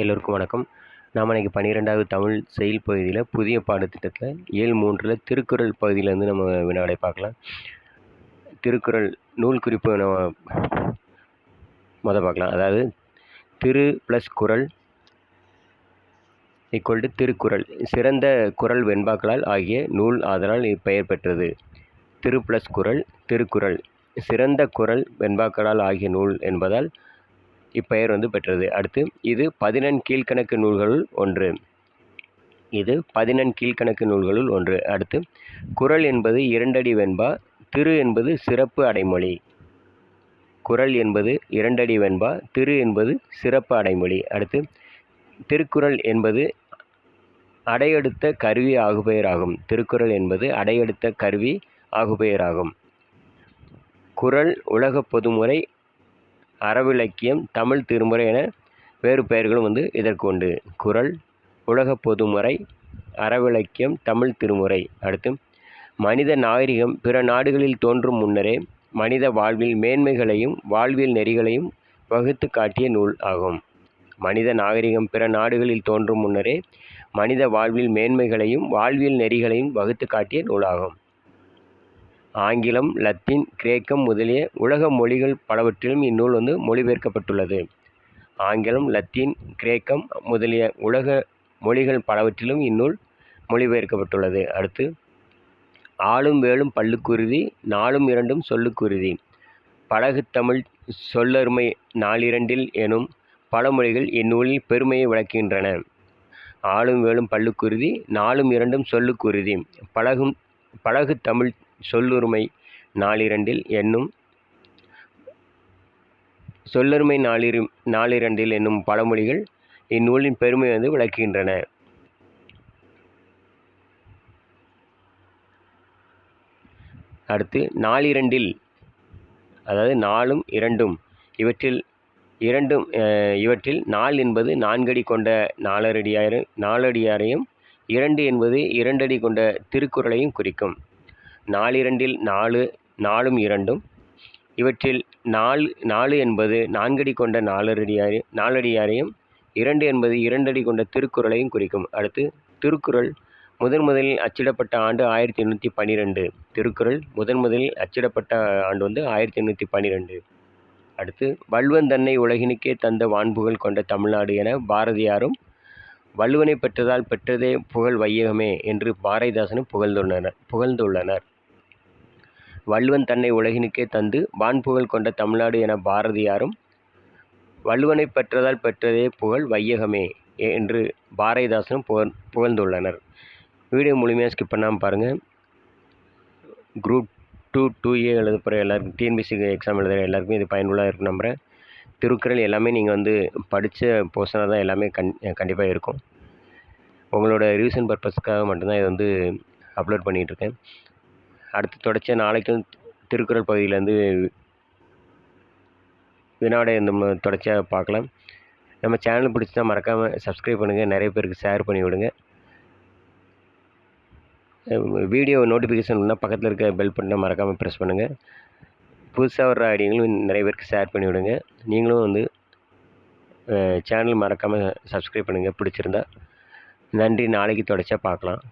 எல்லோருக்கும் வணக்கம். நாம் இன்றைக்கி பன்னிரெண்டாவது தமிழ் செயல் பகுதியில் புதிய பாடத்திட்டத்தில் ஏழு மூன்றில் திருக்குறள் பகுதியிலேருந்து நம்ம வினாடை பார்க்கலாம். திருக்குறள் நூல் குறிப்பு நம்ம மொதல் பார்க்கலாம். அதாவது Thiru plus Kural equal to Thirukkural. சிறந்த குறள் வெண்பாக்களால் ஆகிய நூல் ஆதலால் இப்பெயர் பெற்றது. திரு ப்ளஸ் குறள் திருக்குறள். சிறந்த குறள் வெண்பாக்களால் ஆகிய நூல் என்பதால் இப்பெயர் வந்து பெற்றது. அடுத்து இது பதினெண் கீழ்கணக்கு நூல்களுள் ஒன்று. இது பதினெண் கீழ்கணக்கு நூல்களுள் ஒன்று. அடுத்து குறள் என்பது இரண்டடி வெண்பா திரு என்பது சிறப்பு அடைமொழி. குறள் என்பது இரண்டடி வெண்பா திரு என்பது சிறப்பு அடைமொழி. அடுத்து திருக்குறள் என்பது அடையெடுத்த கருவி ஆகுபெயராகும். திருக்குறள் என்பது அடையெடுத்த கருவி ஆகுபெயராகும். குறள் உலக பொதுமுறை அறவிலக்கியம் தமிழ் திருமுறை என வேறு பெயர்களும் வந்து இதற்கு உண்டு. குறள் உலக பொதுமுறை அறவிலக்கியம் தமிழ் திருமுறை. அடுத்து மனித நாகரிகம் பிற நாடுகளில் தோன்றும் முன்னரே மனித வாழ்வில் மேன்மைகளையும் வாழ்வியல் நெறிகளையும் வகுத்து காட்டிய நூல் ஆகும். மனித நாகரிகம் பிற நாடுகளில் தோன்றும் முன்னரே மனித வாழ்வில் மேன்மைகளையும் வாழ்வியல் நெறிகளையும் வகுத்து காட்டிய நூலாகும் ஆங்கிலம் லத்தீன் கிரேக்கம் முதலிய உலக மொழிகள் பலவற்றிலும் இந்நூல் வந்து மொழிபெயர்க்கப்பட்டுள்ளது. ஆங்கிலம் லத்தீன் கிரேக்கம் முதலிய உலக மொழிகள் பலவற்றிலும் இந்நூல் மொழிபெயர்க்கப்பட்டுள்ளது. அடுத்து ஆளும் வேலும் பல்லுக்குருதி நாளும் இரண்டும் சொல்லுக்குருதி. பழகு தமிழ் சொல்லருமை நாளிரண்டில் எனும் பழமொழிகள் இந்நூலில் பெருமையை விளக்குகின்றன. ஆளும் வேலும் பல்லுக்குருதி நாளும் இரண்டும் சொல்லுக்குருதி. பழகும் பழகு தமிழ் சொல்லுரிமை நாளிரண்டில் என்னும் சொல்லருமை நாளிரு நாளிரண்டில் என்னும் பழமொழிகள் இந்நூலின் பெருமை வந்து விளக்குகின்றன. அடுத்து நாளிரண்டில் அதாவது நாலும் இரண்டும் இவற்றில் இரண்டும் இவற்றில் நாள் என்பது நான்கடி கொண்ட நாலடியார நாலடியாரையும் இரண்டு என்பது இரண்டடி கொண்ட திருக்குறளையும் குறிக்கும். நாலிரண்டில் நாலு நாலும் இரண்டும். இவற்றில் நாலு நாலு என்பது நான்கடி கொண்ட நாலடியாரை நாலடியாரையும் இரண்டு என்பது இரண்டடி கொண்ட திருக்குறளையும் குறிக்கும். அடுத்து திருக்குறள் முதன் முதலில் அச்சிடப்பட்ட ஆண்டு ஆயிரத்தி எண்ணூற்றி பன்னிரெண்டு. திருக்குறள் முதன் முதலில் அச்சிடப்பட்ட ஆண்டு வந்து ஆயிரத்தி எண்ணூற்றி பன்னிரெண்டு. அடுத்து வள்ளுவன் தன்னை உலகினுக்கே தந்த வான்புகழ் கொண்ட தமிழ்நாடு என பாரதியாரும் வள்ளுவனை பெற்றதால் பெற்றதே புகழ் வையகமே என்று பாரதிதாசனும் புகழ்ந்துள்ளனர் புகழ்ந்துள்ளனர். வள்ளுவன் தன்னை உலகினுக்கே தந்து வான்புகழ் கொண்ட தமிழ்நாடு என பாரதியாரும் வள்ளுவனை பெற்றதால் பெற்றதே புகழ் வையகமே என்று பாரதிதாசனும் புகழ் புகழ்ந்துள்ளனர். வீடியோ முழுமையாக ஸ்கிப் பண்ணாமல் பாருங்கள் குரூப் டூ டூ ஏ எழுத போகிற எல்லாருக்கும் டிஎன்பிசி எக்ஸாம் எழுதுகிற எல்லாருக்கும் இது பயனுள்ளதாக இருக்கும் நம்புகிறேன் திருக்குறள் எல்லாமே நீங்கள் வந்து படித்த போர்ஷனாக தான் எல்லாமே கண் கண்டிப்பாக இருக்கும். உங்களோட ரிவிஷன் பர்பஸ்க்காக மட்டும்தான் இதை வந்து அப்லோட் பண்ணிகிட்ருக்கேன் அடுத்து தொடர்ச்சியாக நாளைக்கும் திருக்குறள் பகுதியிலேருந்து வினாடை நம்ம தொடர்ச்சியாக பார்க்கலாம். நம்ம சேனல் பிடிச்சா மறக்காமல் சப்ஸ்கிரைப் பண்ணுங்கள் நிறைய பேருக்கு ஷேர் பண்ணி விடுங்க. வீடியோ நோட்டிஃபிகேஷன் பக்கத்தில் இருக்க பெல் பட்டனை மறக்காமல் ப்ரெஸ் பண்ணுங்கள் புதுசாக வர்ற ஐடியங்களும் நிறைய பேருக்கு ஷேர் பண்ணி விடுங்க. நீங்களும் வந்து சேனல் மறக்காமல் சப்ஸ்கிரைப் பண்ணுங்கள் பிடிச்சிருந்தா. நன்றி. நாளைக்கு தொடர்ச்சியாக பார்க்கலாம்.